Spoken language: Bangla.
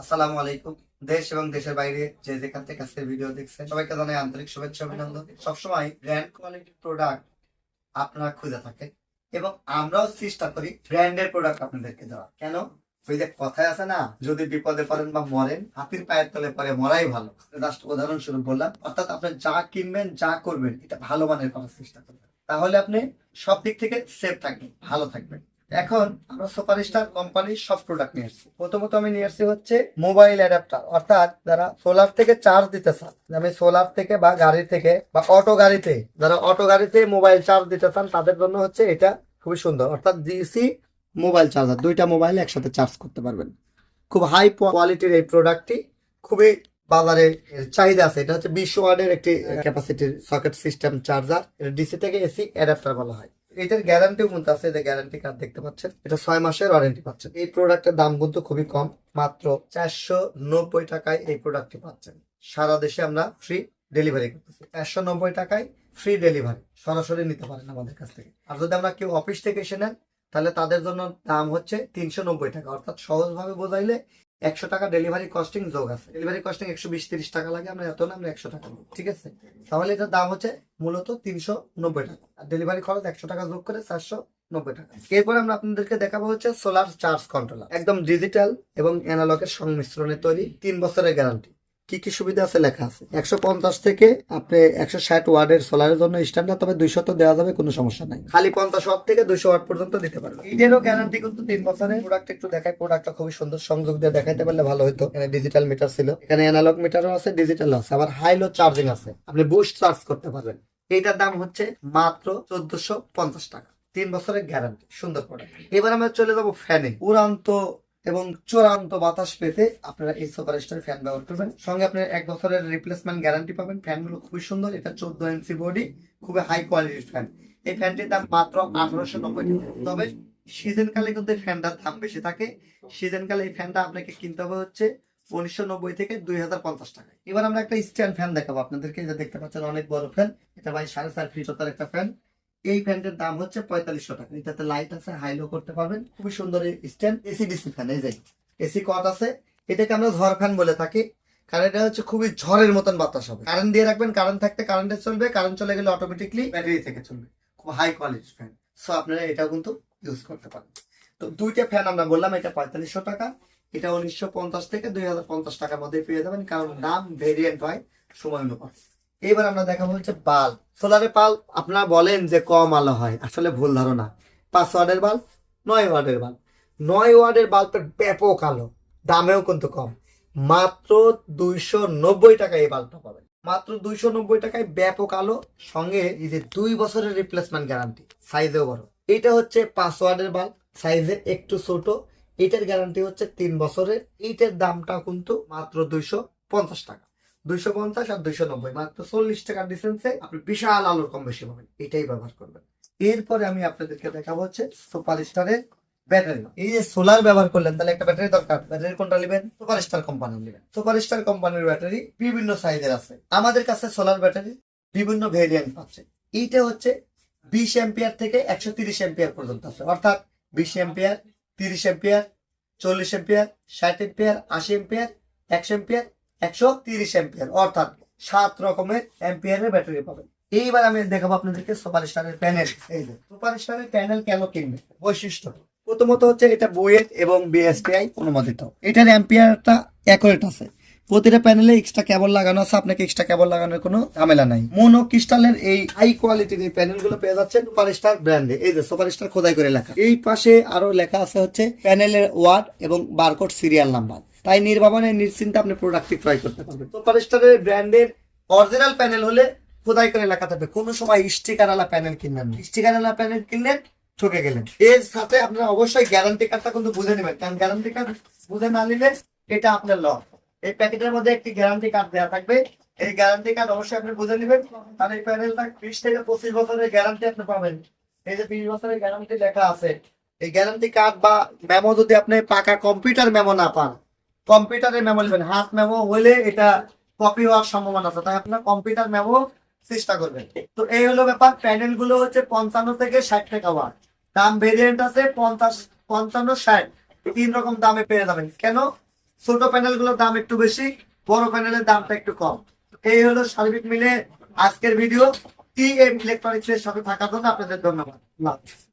আসসালামু আলাইকুম। দেশ এবং দেশের বাইরে যে যেখান থেকে আজকের ভিডিও দেখছেন, সবাইকে জানাই আন্তরিক শুভেচ্ছা অভিনন্দন। সবসময় ব্র্যান্ড কোয়ালিটির প্রোডাক্ট আপনারা খুঁজে থাকেন এবং আমরাও চেষ্টা করি ব্র্যান্ডের প্রোডাক্ট আপনাদেরকে দেওয়া কেন? ওই যে কথায় আছে না, যদি বিপদে পড়েন বা মরেন, হাতির পায়ের তলে পরে মরাই ভালো। জাস্ট উদাহরণস্বরূপ বললাম, অর্থাৎ আপনি যা কিনবেন, যা করবেন, এটা ভালো মানের করার চেষ্টা করবেন। তাহলে আপনি সব দিক থেকে সেফ থাকবেন, ভালো থাকবেন। এখন আমরা সুপারস্টার কোম্পানির সব প্রোডাক্ট নিয়ে এসেছি প্রথমত আমি নিয়ে এসেছি হচ্ছে মোবাইল অ্যাডাপ্টার অর্থাৎ যারা সোলার থেকে চার্জ দিতে চান আমি সোলার থেকে বা গাড়ি থেকে বা অটো গাড়িতে, যারা অটো গাড়িতে মোবাইল চার্জ দিতে চান, তাদের জন্য হচ্ছে এটা খুবই সুন্দর। অর্থাৎ ডিসি মোবাইল চার্জার দুইটা মোবাইল একসাথে চার্জ করতে পারবেন। খুব হাই কোয়ালিটির এই প্রোডাক্টটি খুবই বাজারে চাহিদা আছে। এটা হচ্ছে বিশ ওয়ার্ডের একটি ক্যাপাসিটির সকেট সিস্টেম চার্জার এটা ডিসি থেকে এসি অ্যাডাপ্টার বলা হয়। এটার গ্যারান্টিও কিন্তু আছে, যে গ্যারান্টি কার্ড দেখতে পাচ্ছেন। এটা ছয় মাসের ওয়ারেন্টি পাচ্ছেন। এই প্রোডাক্টের দাম কিন্তু খুবই কম, মাত্র চারশো নব্বই টাকায় এই প্রোডাক্টটি পাচ্ছেন। সারা দেশে আমরা ফ্রি ডেলিভারি করতেছি। চারশো নব্বই টাকায় ফ্রি ডেলিভারি সরাসরি নিতে পারেন আমাদের কাছ থেকে। আর যদি আমরা কেউ অফিস থেকে এসে নেন, তাহলে তাদের জন্য দাম হচ্ছে তিনশো নব্বই টাকা। অর্থাৎ সহজভাবে বোঝাইলে একশো টাকা ডেলিভারি কস্টিং যোগ আছে। ডেলিভারি কস্টিং একশো বিশ, তিরিশ টাকা লাগে, আমরা এত না আমরা একশো টাকা ঠিক আছে? তাহলে এটার দাম হচ্ছে মূলত তিনশো নব্বই টাকা। আর ডেলিভারি খরচ একশো টাকা যোগ করে চারশো নব্বই টাকা। এরপর আমরা আপনাদেরকে দেখাবো হচ্ছে সোলার চার্জ কন্ট্রোলার একদম ডিজিটাল এবং অ্যানালগের সংমিশ্রণে তৈরি, তিন বছরের গ্যারান্টি কি কি সুবিধা আছে লেখা আছে? একশো পঞ্চাশ থেকে আপনি একশো ষাট ওয়ার্ডের সোলারের জন্য স্ট্যান্ডার্ড তবে দুইশো তো দেওয়া যাবে, কোনো সমস্যা নাই। খালি পঞ্চাশ ওয়াট থেকে দুইশো ওয়াট পর্যন্ত দিতে পারবে এটারও গ্যারান্টি কিন্তু তিন বছরের প্রোডাক্ট একটু দেখায় প্রোডাক্টটা খুবই সুন্দর, সংযোগ দিয়ে দেখাইতে পারলে ভালো হতো এখানে ডিজিটাল মিটার ছিল। এখানে অ্যানালগ মিটারও আছে ডিজিটাল আছে। আবার হাই লো চার্জিং আছে। আপনি বুস্ট চার্জ করতে পারবেন। এইটার দাম হচ্ছে মাত্র চোদ্দশো পঞ্চাশ টাকা। তিন বছরের গ্যারান্টি সুন্দর প্রোডাক্ট এবার আমরা চলে যাব ফ্যানে উড়ান্ত এবং চূড়ান্ত বাতাস পেতে আপনারা এই সুপার স্টার ফ্যান ব্যবহার করবেন। সঙ্গে আপনি এক বছরের রিপ্লেসমেন্ট গ্যারান্টি পাবেন। ফ্যানগুলো খুবই সুন্দর। এটা চোদ্দ ইঞ্চি বডি খুবই হাই কোয়ালিটির ফ্যান এই ফ্যানটির দাম মাত্র আঠারোশো নব্বই তবে সিজন কালে কিন্তু ফ্যানটার দাম বেশি থাকে। সিজন কালে এই ফ্যানটা আপনাকে কিনতে হবে হচ্ছে উনিশশো নব্বই থেকে দুই হাজার পঞ্চাশ টাকা এবার আমরা একটা স্ট্যান্ড ফ্যান দেখাবো আপনাদেরকে। এটা দেখতে পাচ্ছেন, অনেক বড় ফ্যান এটা ভাই সাড়ে চার ফিট একটা ফ্যান এই ফ্যানটার দাম হচ্ছে পঁয়তাল্লিশশো টাকা। এটাতে লাইট আছে হাই লো করতে পারবেন। খুবই সুন্দর স্ট্যান্ড এসি ডিসি ফ্যান এই যে এসি কট আছে। এটাকে আমরা ঝড় ফ্যান বলে থাকি, কারণ এটা হচ্ছে খুবই ঝড়ের মতন বাতাস হবে। কারেন্ট দিয়ে রাখবেন কারেন্ট থাকতে কারেন্টে চলবে কারেন্ট চলে গেলে অটোমেটিকলি ব্যাটারি থেকে চলবে। খুব হাই কোয়ালিটির ফ্যান সো আপনারা এটাও কিন্তু ইউজ করতে পারেন। তো দুইটা ফ্যান আমরা বললাম, এটা পঁয়তাল্লিশশো টাকা। এটা উনিশশো পঞ্চাশ থেকে দুই হাজার পঞ্চাশ টাকার মধ্যে পেয়ে যাবেন, কারণ দাম ভেরিয়েন্ট হয় সময় অনুপাত। এবার আমরা দেখাবো হচ্ছে বাল্ব। সোলারে বাল্ব, আপনারা বলেন যে কম আলো হয়, আসলে ভুল ধারণা। পাঁচ ওয়ার্ডের বাল্ব, নয় ওয়ার্ডের বাল্ব। নয় ওয়ার্ডের বাল্বের ব্যাপক আলো, দামেও কিন্তু কম। মাত্র দুইশো নব্বই টাকায় এই বাল্বটা পাবেন। মাত্র দুইশো নব্বই টাকায় ব্যাপক আলো, সঙ্গে এই যে দুই বছরের রিপ্লেসমেন্ট গ্যারান্টি সাইজেও বড়। এটা হচ্ছে পাঁচ ওয়ার্ডের বাল্ব সাইজে একটু ছোট। এটার গ্যারান্টি হচ্ছে তিন বছরের। এইটার দামটা কিন্তু মাত্র দুইশো পঞ্চাশ টাকা। দুইশো পঞ্চাশ আর দুইশো নব্বই। মাত্র চল্লিশ টাকার ডিফারেন্সে আপনি বিশাল আলোর কম বেশি পাবেন। এটাই ব্যবহার করবেন। এরপরে আমি আপনাদেরকে দেখাবো হচ্ছে সুপার স্টারের ব্যাটারি এই যে সোলার ব্যবহার করলেন, তাহলে একটা ব্যাটারি দরকার। ব্যাটারি কোনটা নেবেন? সুপার স্টার কোম্পানি নেবেন। সুপার স্টার কোম্পানির ব্যাটারি বিভিন্ন সাইজের আছে। আমাদের কাছে সোলার ব্যাটারি বিভিন্ন ভেরিয়েন্ট আছে। এইটা হচ্ছে বিশ এম্পিয়ার থেকে একশো তিরিশ এম্পিয়ার পর্যন্ত আছে। অর্থাৎ বিশ এম্পিয়ার তিরিশ এম্পিয়ার চল্লিশ এম্পিয়ার ষাট এম্পিয়ার আশি এম্পিয়ার একশো এম্পিয়ার একশো তিরিশ এম্পিয়ার অর্থাৎ সাত রকমের এম্পিয়ারের ব্যাটারি পাবেন। এইবার আমি দেখাবো আপনাদেরকে সুপার স্টারের প্যানেল এই যে, সুপার স্টারের প্যানেল কেন কিনবে? বৈশিষ্ট্য, প্রথমত হচ্ছে এটা বুয়েট এবং বিএসটিআই অনুমোদিত। এটার অ্যাম্পিয়ারটা অ্যাকুরেট আছে। প্রতিটা প্যানেলে এক্সট্রা কেবল লাগানো আছে, আপনাকে এক্সট্রা কেবল লাগানোর কোনো ঝামেলা নাই। মোনো ক্রিস্টালের এই হাই কোয়ালিটির এই প্যানেলগুলো পেয়ে যাচ্ছেন সুপারস্টার ব্র্যান্ডে এই যে সুপারস্টার খোদাই করে লেখা। এই পাশে আরও লেখা আছে হচ্ছে প্যানেলের ওয়ার্ড এবং বারকোড সিরিয়াল নাম্বার তাই নির্বাচনে নিশ্চিন্তে আপনি প্রোডাক্টটি ক্রয় করতে পারবেন। সুপারস্টারের ব্র্যান্ডের অরিজিনাল প্যানেল হলে খোদাই করে লেখা থাকবে। কোনো সময় স্টিকার আলা প্যানেল কিনবেন না। স্টিকার আলা প্যানেল কিনলেন ঠকে গেলেন। এর সাথে আপনারা অবশ্যই গ্যারান্টি কার্ডটা কিন্তু বুঝে নেবেন। কারণ গ্যারান্টি কার্ড বুঝে না নিলে এটা আপনার লস এই প্যাকেটের মধ্যে একটি গ্যারান্টি কার্ড দেওয়া থাকবে। এই গ্যারান্টি কার্ড অবশ্যই আপনি বুঝে নেবেন। তাহলে এই প্যানেলটা বিশ থেকে পঁচিশ বছরের গ্যারান্টি আপনি পাবেন। এই যে বিশ বছরের গ্যারান্টি লেখা আছে। এই গ্যারান্টি কার্ড বা মেমো যদি আপনি পাকা কম্পিউটার মেমো না পান কম্পিউটারের মেমো নেবেন হাত মেমো হলে এটা কপি হওয়ার সম্ভাবনা আছে। তাই আপনার কম্পিউটার মেমো চেষ্টা করবেন। তো এই হলো ব্যাপার। প্যানেলগুলো হচ্ছে পঞ্চান্ন থেকে ষাট টাকা ওয়াট দাম ভেরিয়েন্ট আছে পঞ্চাশ, পঞ্চান্ন, ষাট। তিন রকম দামে পেয়ে যাবেন। কেন? ছোট প্যানেলগুলোর দাম একটু বেশি, বড় প্যানেলের দামটা একটু কম। এই হলো সার্বিক মিলে আজকের ভিডিও টি এম ইলেকট্রনিক্স এর সাথে থাকার জন্য আপনাদের ধন্যবাদ।